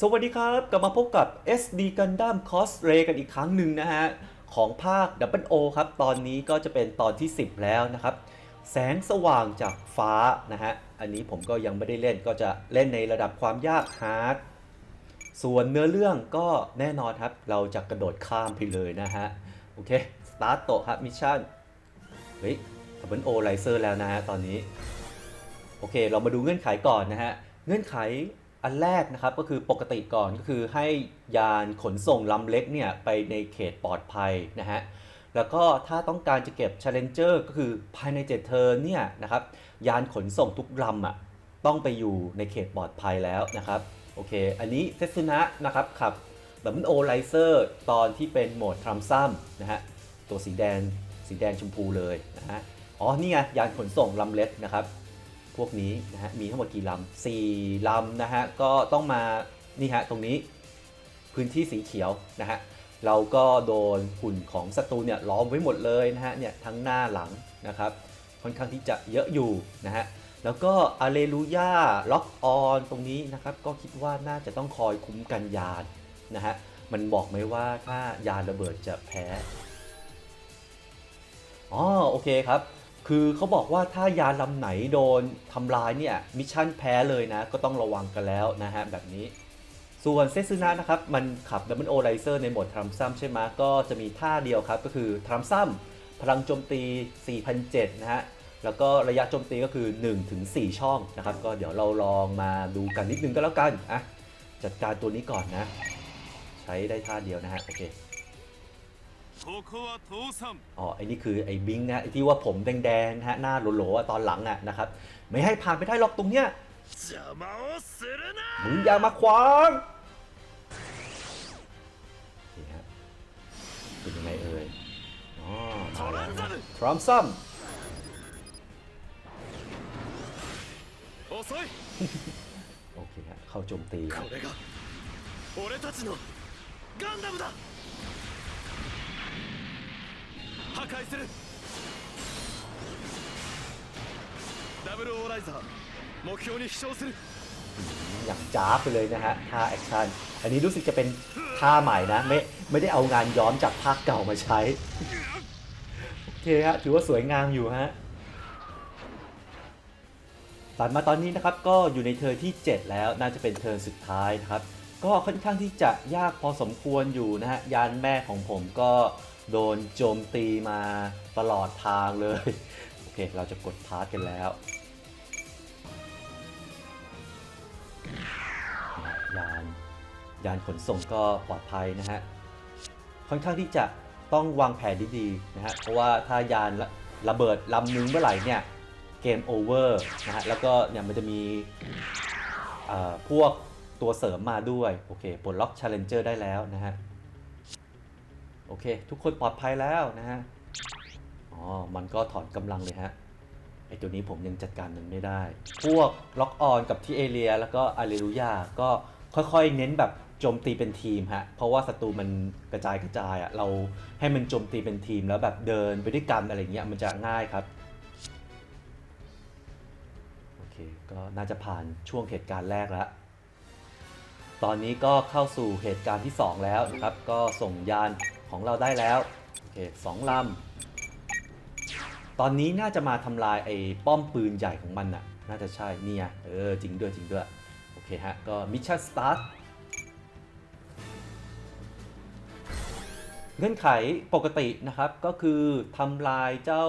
สวัสดีครับ กลับมาพบกับ SD Gundam Cosplay กันอีกครั้งหนึ่งนะฮะ ของภาค Double O ครับ ตอนนี้ก็จะเป็นตอนที่ 10 แล้วนะครับ แสงสว่างจากฟ้านะฮะ อันนี้ผมก็ยังไม่ได้เล่นก็จะเล่นในระดับความยากฮาร์ดส่วนเนื้อเรื่องก็แน่นอนครับ เราจะกระโดดข้ามไปเลยนะฮะ โอเค สตาร์ตโตครับมิชชั่น เฮ้ย Double O ไลเซอร์แล้วนะฮะตอนนี้ โอเค เรามาดูเงื่อนไขก่อนนะฮะ เงื่อนไข อันแรกนะครับก็คือปกติก่อนก็คือให้ยานขนส่งลำเล็กเนี่ยไปในเขตปลอดภัยนะฮะแล้วก็ถ้าต้องการจะเก็บ Challenger ก็คือภายใน7เทิร์นเนี่ยนะครับยานขนส่งทุกลำอะต้องไปอยู่ในเขตปลอดภัยแล้วนะครับโอเค อันนี้เซซุนะนะครับขับแบบมันโอไลเซอร์ตอนที่เป็นโหมดทรัมซัมนะฮะตัวสีแดงสีแดงชมพูเลยนะฮะอ๋อนี่ไงยานขนส่งลำเล็กนะครับ พวกนี้นะฮะมีทั้งหมดกี่ลำสี่ลำนะฮะก็ต้องมานี่ฮะตรงนี้พื้นที่สีเขียวนะฮะเราก็โดนหุ่นของศัตรูเนี่ยล้อมไว้หมดเลยนะฮะเนี่ยทั้งหน้าหลังนะครับค่อนข้างที่จะเยอะอยู่นะฮะแล้วก็อาเลลูยาล็อกออนตรงนี้นะครับก็คิดว่าน่าจะต้องคอยคุ้มกันยานนะฮะมันบอกไหมว่าถ้ายานระเบิดจะแพ้อ๋อโอเคครับ คือเขาบอกว่าถ้ายานลำไหนโดนทำลายเนี่ยมิชชั่นแพ้เลยนะ ก็ต้องระวังกันแล้วนะฮะแบบนี้ ส่วนเซซูนะนะครับ มันขับดับเบิลโอไลเซอร์ในโหมดทรัมซัมใช่ไหมก็จะมีท่าเดียวครับ ก็คือทรัมซัมพลังโจมตี 4,007นะฮะแล้วก็ระยะโจมตีก็คือ 1-4 ช่องนะครับ ก็เดี๋ยวเราลองมาดูกันนิดนึงก็แล้วกันอะจัดการตัวนี้ก่อนนะ ใช้ได้ท่าเดียวนะฮะโอเค อ๋อไอ้นี่คือไอ้บิงนะไอ้ที่ว่าผมแดงๆฮะหน้าโหลๆอ่ตอนหลังอะนะครับไม่ให้ผ่านไปได้หรอกตรงเนี้ยมึงอย่ามาขวางนี่ฮะเป็นยังไงเอ่ยอ๋อมาแล้วนะทรัมซัมโอเคฮะเข้าโจมตี 破壊するダブルオーライザー目標に飛翔する อย่างจ้าบไปเลยนะฮะ ท่าแอคชั่น อันนี้รู้สึกจะเป็นท่าใหม่นะ ไม่ไม่ได้เอางานย้อมจากภาคเก่ามาใช้ โอเคฮะ ถือว่าสวยงามอยู่ฮะ ตัดมาตอนนี้นะครับก็อยู่ในเทิร์นที่ 7 แล้วน่าจะเป็นเทิร์นสุดท้ายนะครับ ก็ค่อนข้างที่จะยากพอสมควรอยู่นะฮะ ยานแม่ของผมก็ โดนโจมตีมาตลอดทางเลย โอเค เราจะกดพาร์ทกันแล้วยานยานขนส่งก็ปลอดภัยนะฮะ ค่อนข้างที่จะต้องวางแผนดีๆนะฮะ เพราะว่าถ้ายานระระเบิดลำนึงเมื่อไหร่เนี่ย เกมโอเวอร์นะฮะ แล้วก็เนี่ยมันจะมีพวกตัวเสริมมาด้วย โอเคปลดล็อก Challenger ได้แล้วนะฮะ โอเค ทุกคนปลอดภัยแล้วนะฮะ อ๋อ มันก็ถอนกำลังเลยฮะ ไอตัวนี้ผมยังจัดการมันไม่ได้ พวกล็อกออนกับที่เอเรีย แล้วก็อาเลลูยาก็ค่อยๆ เน้นแบบโจมตีเป็นทีมฮะ เพราะว่าศัตรูมันกระจายกระจายอะ่ะเราให้มันโจมตีเป็นทีมแล้วแบบเดินไปด้วยกันอะไรเงี้ยมันจะง่ายครับ โอเค ก็น่าจะผ่านช่วงเหตุการณ์แรกแล้วตอนนี้ก็เข้าสู่เหตุการณ์ที่ 2 แล้วนะครับ ก็ส่งยาน ของเราได้แล้ว โอเคสองลำ ตอนนี้น่าจะมาทำลายไอ้ป้อมปืนใหญ่ของมันน่ะ น่าจะใช่ เนี่ยเออ จริงด้วยจริงด้วย โอเคฮะ ก็มิชชั่นสตาร์ทเงื่อนไขปกตินะครับ ก็คือทำลายเจ้า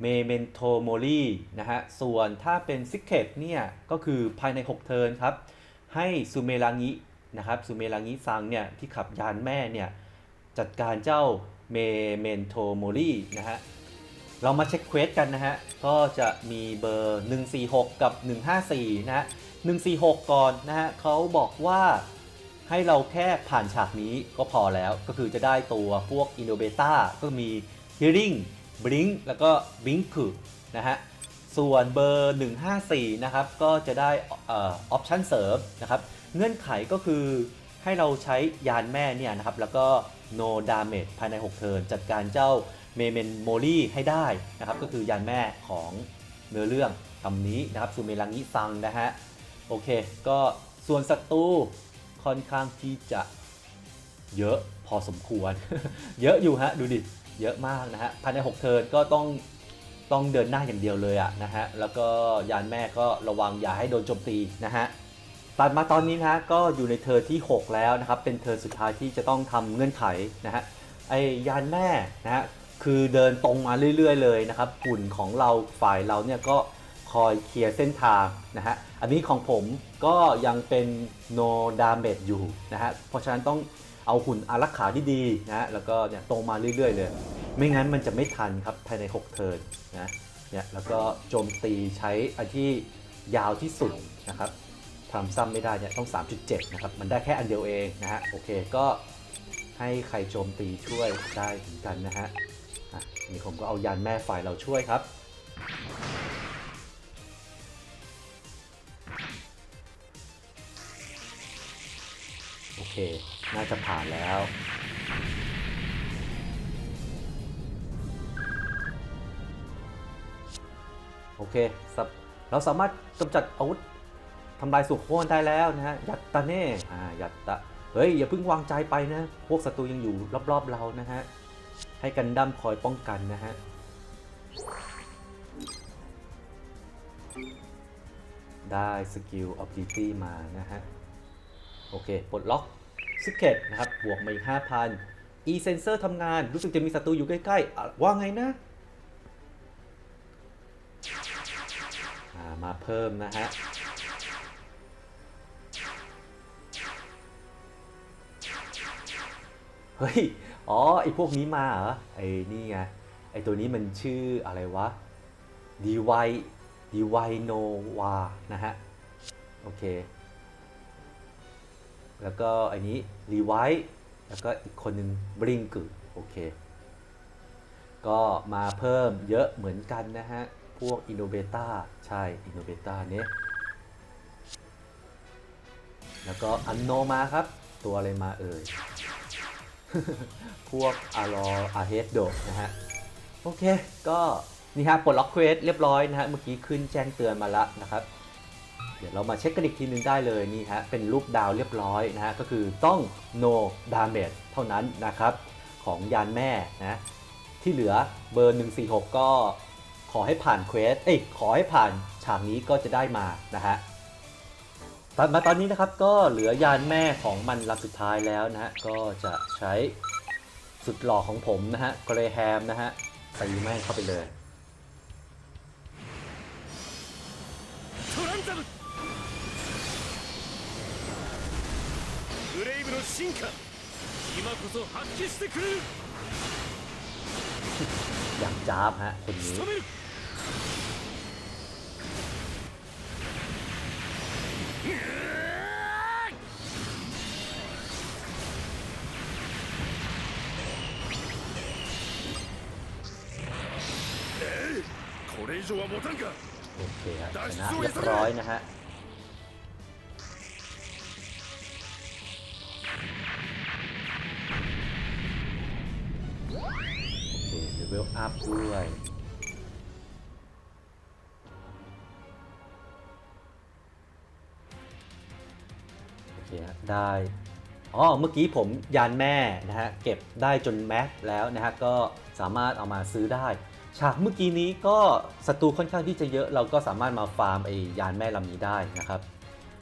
เมเมนโทโมลีนะฮะ ส่วนถ้าเป็นซิกเ e ตเนี่ย ก็คือภายใน 6 เทิร์นครับ ให้ซูเมรางินะครับซูเมรางิซังเนี่ย ที่ขับยานแม่เนี่ย จัดการเจ้าเมเมนโทโมลีนะฮะ เรามาเช็คเควสกันนะฮะ ก็จะมีเบอร์ 146 กับ 154 นะฮะ 146 ก่อนนะฮะเขาบอกว่าให้เราแค่ผ่านฉากนี้ก็พอแล้ว ก็คือจะได้ตัวพวก i n n o v a t a ก็มี Hearing Blink แล้วก็ Blink นะฮะ ส่วนเบอร์ 154 นะครับ ก็จะได้ออปชันเสริมนะครับ เงื่อนไขก็คือ ให้เราใช้ยานแม่เนี่ยนะครับแล้วก็ no damage ภายใน 6 เทิร์นจัดการเจ้าเมเมนโมลี่ให้ได้นะครับก็คือยานแม่ของเนื้อเรื่องคำนี้นะครับซูเมรังิซังนะฮะโอเค ก็ส่วนศัตรูค่อนข้างที่จะเยอะพอสมควร เยอะอยู่ฮะดูดิเยอะมากนะฮะภายใน 6 เทิร์นก็ต้องต้องเดินหน้าอย่างเดียวเลยอะนะฮะแล้วก็ยานแม่ก็ระวังอย่าให้โดนโจมตีนะฮะ ตัดมาตอนนี้นะฮะก็อยู่ในเทิร์ที่ 6 แล้วนะครับ เป็นเทิร์สุดท้ายที่จะต้องทำเงื่อนไขนะฮะไอยานแม่นะฮะคือเดินตรงมาเรื่อย ๆ เลยนะครับหุ่นของเราฝ่ายเราเนี่ยก็คอยเคลียร์เส้นทางนะฮะอันนี้ของผมก็ยังเป็น no damage อยู่นะฮะเพราะฉะนั้นต้องเอาหุ่นอารักขาที่ดีนะฮะแล้วก็เนี่ยตรงมาเรื่อยๆเลย ไม่งั้นมันจะไม่ทันครับภายใน 6 เทิร์นนะเนี่ยแล้วก็โจมตีใช้อันที่ยาวที่สุดนะครับ ทำซ้ำไม่ได้เนี่ยต้อง 3.7 นะครับ มันได้แค่อันเดียวเองนะฮะ โอเคก็ให้ใครโจมตีช่วยได้เหมือนกันนะฮะนี่ผมก็เอายานแม่ฝ่ายเราช่วยครับ โอเค น่าจะผ่านแล้วโอเคเราสามารถกำจัดอาวุธำลายสุขโคนได้แล้วนะฮะ ยัตตาเน่อ่ายัตตะ เฮ้ย อย่าเพิ่งวางใจไปนะ พวกศัตรูยังอยู่รอบๆเรานะฮะ ให้กันดั้มคอยป้องกันนะฮะได้สกิล ability มานะฮะ โอเค ปลดล็อกซิกเก็ตนะครับ บวกมาอีก 5,000 e sensor ทำงานรู้สึกจะมีศัตรูอยู่ใกล้ๆ ว่าไงนะอ่ามาเพิ่มนะฮะ เฮ้ย อ๋อ ไอพวกนี้มาเหรอ ไอนี่ไง ไอตัวนี้มันชื่ออะไรวะ d y d y n o v a นะฮะ โอเค แล้วก็อันนี้ r e v i v e แล้วก็อีกคนหนึ่ง Blink โอเค ก็มาเพิ่มเยอะเหมือนกันนะฮะ พวก Innovata ใช่ Innovata เนี้ยแล้วก็อันโนมาครับ ตัวอะไรมาเอ่ย พวกอารออาเฮดโดนะฮะ โอเค ก็นี่ฮะปลดล็อกเควสเรียบร้อยนะฮะ เมื่อกี้ขึ้นแจ้งเตือนมาแล้วนะครับ เดี๋ยวเรามาเช็คกันอีกทีนึงได้เลยนี่ฮะ เป็นรูปดาวเรียบร้อยนะฮะ ก็คือต้อง no damage เท่านั้นนะครับ ของยานแม่นะ ที่เหลือเบอร์ 146 ก็ขอให้ผ่านเควส เอ้ย ขอให้ผ่านฉากนี้ก็จะได้มานะฮะ มาตอนนี้นะครับก็เหลือยานแม่ของมันลำสุดท้ายแล้วนะฮะ ก็จะใช้สุดหล่อของผมนะฮะเกรแฮมนะฮะตีแม่งเข้าไปเลย トランザムブレイブの進化今こそ発揮してくれる อย่างจ้าบฮะคนนี้ โอเคฮะชนะเรียบร้อยนะฮะโอเคเลเวลอัพด้วยโอเคฮะได้ อ๋อเมื่อกี้ผมยานแม่นะฮะเก็บได้จนแม็กแล้วนะฮะก็สามารถเอามาซื้อได้ ฉากเมื่อกี้นี้ก็ศัตรูค่อนข้างที่จะเยอะเราก็สามารถมาฟาร์มไอยานแม่ลำนี้ได้นะครับ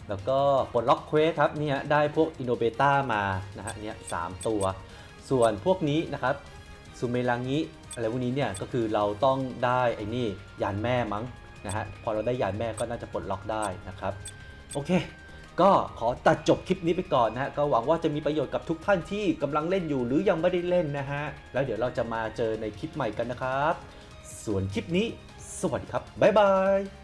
แล้วก็ปลดล็อกเควสครับเนี่ยได้พวกอินโนเบต้ามานะฮะเนี่ยสามตัว ส่วนพวกนี้นะครับซูเมลังิอะไรพวกนี้เนี่ยก็คือเราต้องได้ไอ้นี่ยานแม่มั้งนะฮะพอเราได้ยานแม่ก็น่าจะปลดล็อกได้นะครับโอเค ก็ขอตัดจบคลิปนี้ไปก่อนนะฮะก็หวังว่าจะมีประโยชน์กับทุกท่านที่กำลังเล่นอยู่หรือยังไม่ได้เล่นนะฮะ แล้วเดี๋ยวเราจะมาเจอในคลิปใหม่กันนะครับ ส่วนคลิปนี้ สวัสดีครับ บ๊ายบาย